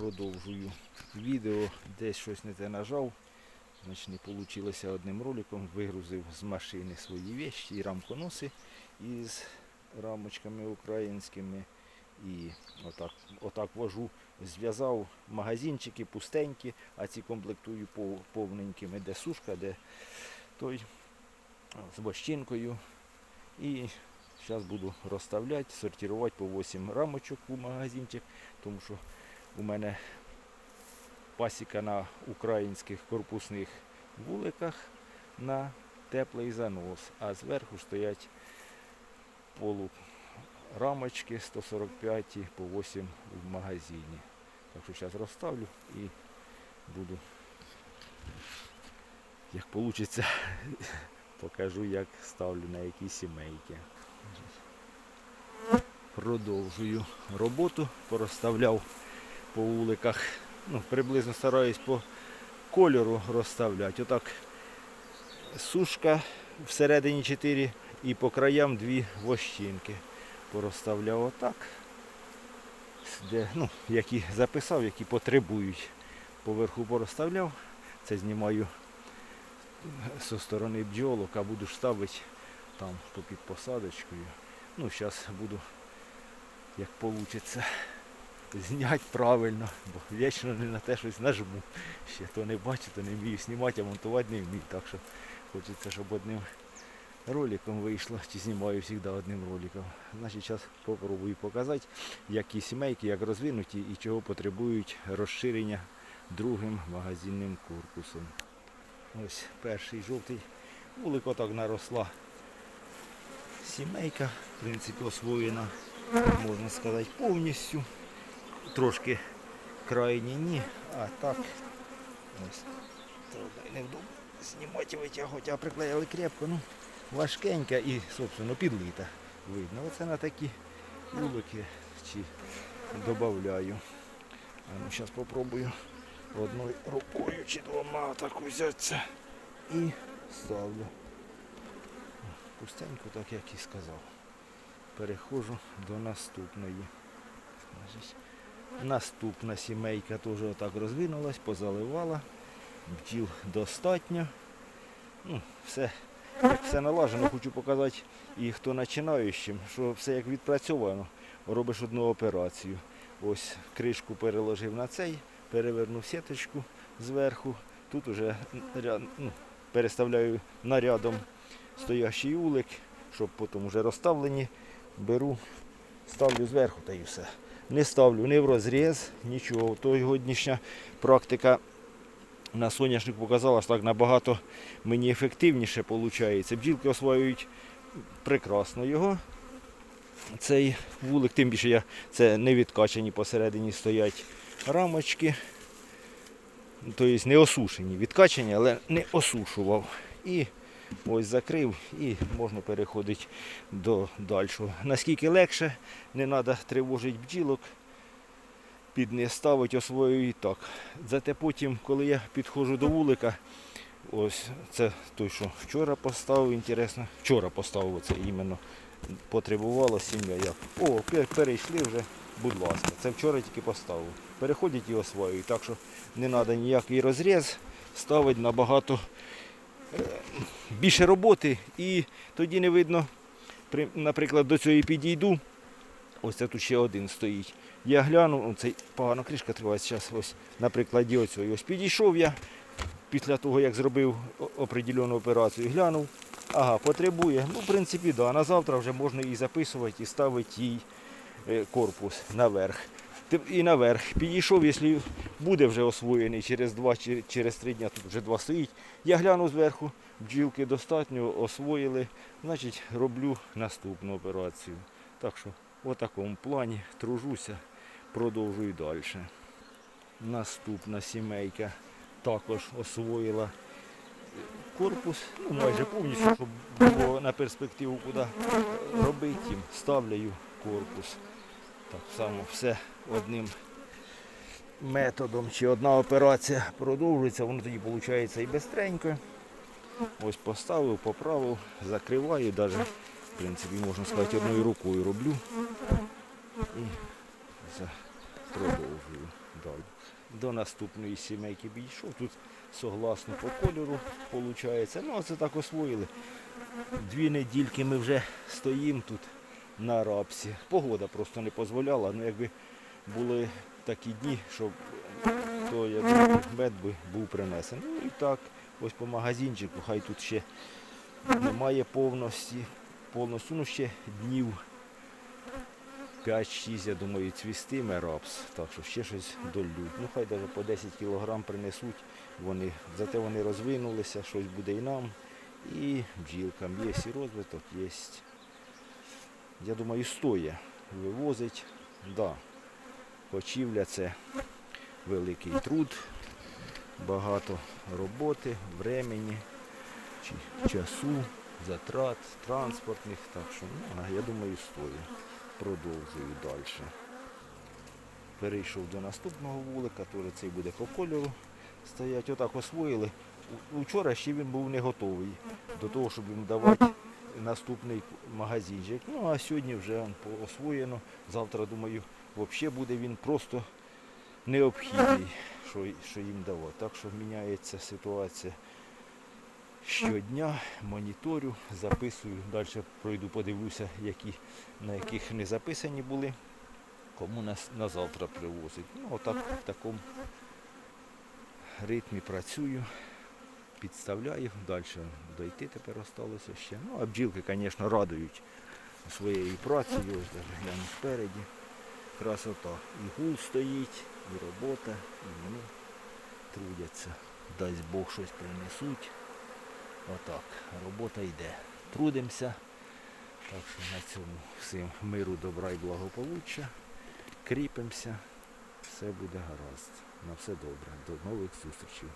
продовжую відео, десь щось не те нажав. Значить не вийшло одним роликом. Вигрузив з машини свої вещі і рамконоси із рамочками українськими. І отак, отак вожу, зв'язав магазинчики пустенькі, а ці комплектую повненькими, де сушка, де той з вощинкою. І зараз буду розставляти, сортувати по 8 рамочок у магазинчик, тому що у мене пасіка на українських корпусних вуликах на теплий занос, а зверху стоять полу рамочки 145 по 8 в магазині. Так що зараз розставлю і буду, як вийде, покажу, як ставлю на які сімейки. Продовжую роботу, порозставляв по вуликах. Ну, приблизно стараюсь по кольору розставляти. Отак сушка всередині 4 і по краям дві вощинки. Порозставляв отак. Де, ну, які записав, які потребують. Поверху порозставляв. Це знімаю зі сторони бджолок, а буду ставити там попід посадочкою. Ну, зараз буду, як вийде, зняти правильно, бо вічно не на те щось нажму. Ще то не бачу, то не вмію знімати, а монтувати не вмію. Так що хочеться, щоб одним роликом вийшло, чи знімаю завжди одним роликом. Значить, зараз спробую показати, які сімейки, як розвинуті і чого потребують розширення другим магазинним корпусом. Ось перший жовтий вулик отак наросла сімейка, в принципі, освоєна, можна сказати, повністю. Трошки крайні ні, а так ось трудно і невдобно знімати витягувати, а приклеїли крепко, ну важкенька і, собственно, підлита. Видно. Оце на такі вулики чи додаю. Ну, зараз спробую одною рукою чи двома так взятися і ставлю. Пустенько, так як і сказав. Переходжу до наступної. Наступна сімейка теж отак розвинулась, позаливала. Бджіл достатньо. Ну, все, все налажено, хочу показати і хто починаючим, що все як відпрацьовано. Робиш одну операцію. Ось кришку переложив на цей, перевернув сіточку зверху. Тут уже ну, переставляю нарядом стоящий улик, щоб потім вже розставлені. Беру, ставлю зверху та і все. Не ставлю ні в розріз, нічого. Тогоднішня практика на соняшник показала, що так набагато мені ефективніше виходить. Бджілки освоюють прекрасно його. Цей вулик, тим більше я це не відкачані посередині стоять рамочки. Тобто не осушені, відкачані, але не осушував. І ось закрив і можна переходити до дальшого. Наскільки легше, не треба тривожити бджілок, під не ставити, освоюю і так. Зате потім, коли я підходжу до вулика, ось це той, що вчора поставив, інтересно. Вчора поставив це іменно. Потребувала сім'я. Як. О, перейшли вже, будь ласка. Це вчора тільки поставив. Переходять і освоюють. Так що не треба ніякий розріз, ставить набагато більше роботи і тоді не видно, наприклад, до цієї підійду. Ось це тут ще один стоїть. Я гляну, ну, цей погано кришка триває зараз. Ось на прикладі оцього. Ось підійшов я після того, як зробив определену операцію, глянув. Ага, потребує. Ну, в принципі, да. На завтра вже можна і записувати, і ставити їй е, корпус наверх. І наверх. Підійшов, якщо буде вже освоєний через два чи через три дні, тут вже два стоїть. Я гляну зверху, бджілки достатньо освоїли, значить роблю наступну операцію. Так що в такому плані тружуся, продовжую далі. Наступна сімейка також освоїла корпус, ну майже повністю, щоб було на перспективу куди робити їм, ставляю корпус. Так само все одним методом чи одна операція продовжується, воно тоді виходить і бистренько. Ось поставив, поправив, закриваю, навіть, в принципі, можна сказати, одною рукою роблю і продовжую далі. до наступної сімейки підійшов. Тут согласно по кольору виходить. Ну, а це так освоїли. Дві недільки ми вже стоїмо тут на рапсі. Погода просто не дозволяла. Ну, якби були такі дні, щоб то мед би був принесений. Ну і так, ось по магазинчику, хай тут ще немає повності, повністю, ну ще днів 5-6, я думаю, цвістиме рапс, так що ще щось дольють. Ну хай навіть по 10 кг принесуть, вони, зате вони розвинулися, щось буде і нам, і бджілкам. Є і розвиток, є. Я думаю, стоя вивозить. Да. Кочівля це великий труд, багато роботи, времени, часу, затрат, транспортних. Так що, ну, я думаю, стоїть. Продовжую далі. Перейшов до наступного вулика, теж цей буде по кольору стоять. Отак освоїли. Учора ще він був не готовий до того, щоб їм давати наступний магазинчик. Ну а сьогодні вже освоєно. Завтра, думаю, взагалі буде він просто необхідний, що, що їм давати. Так що міняється ситуація щодня, моніторю, записую, далі пройду, подивлюся, які, на яких не записані були, кому на, на завтра привозить. Ну, отак в такому ритмі працюю, підставляю, далі дойти тепер осталося ще. Ну, а бджілки, звісно, радують своєю працею, ось гляну спереді. Красота. І гул стоїть, і робота, і вони трудяться. Дасть Бог щось принесуть. Отак, робота йде. Трудимося. Так що на цьому всім миру, добра і благополуччя. Кріпимося. Все буде гаразд. На все добре. До нових зустрічей.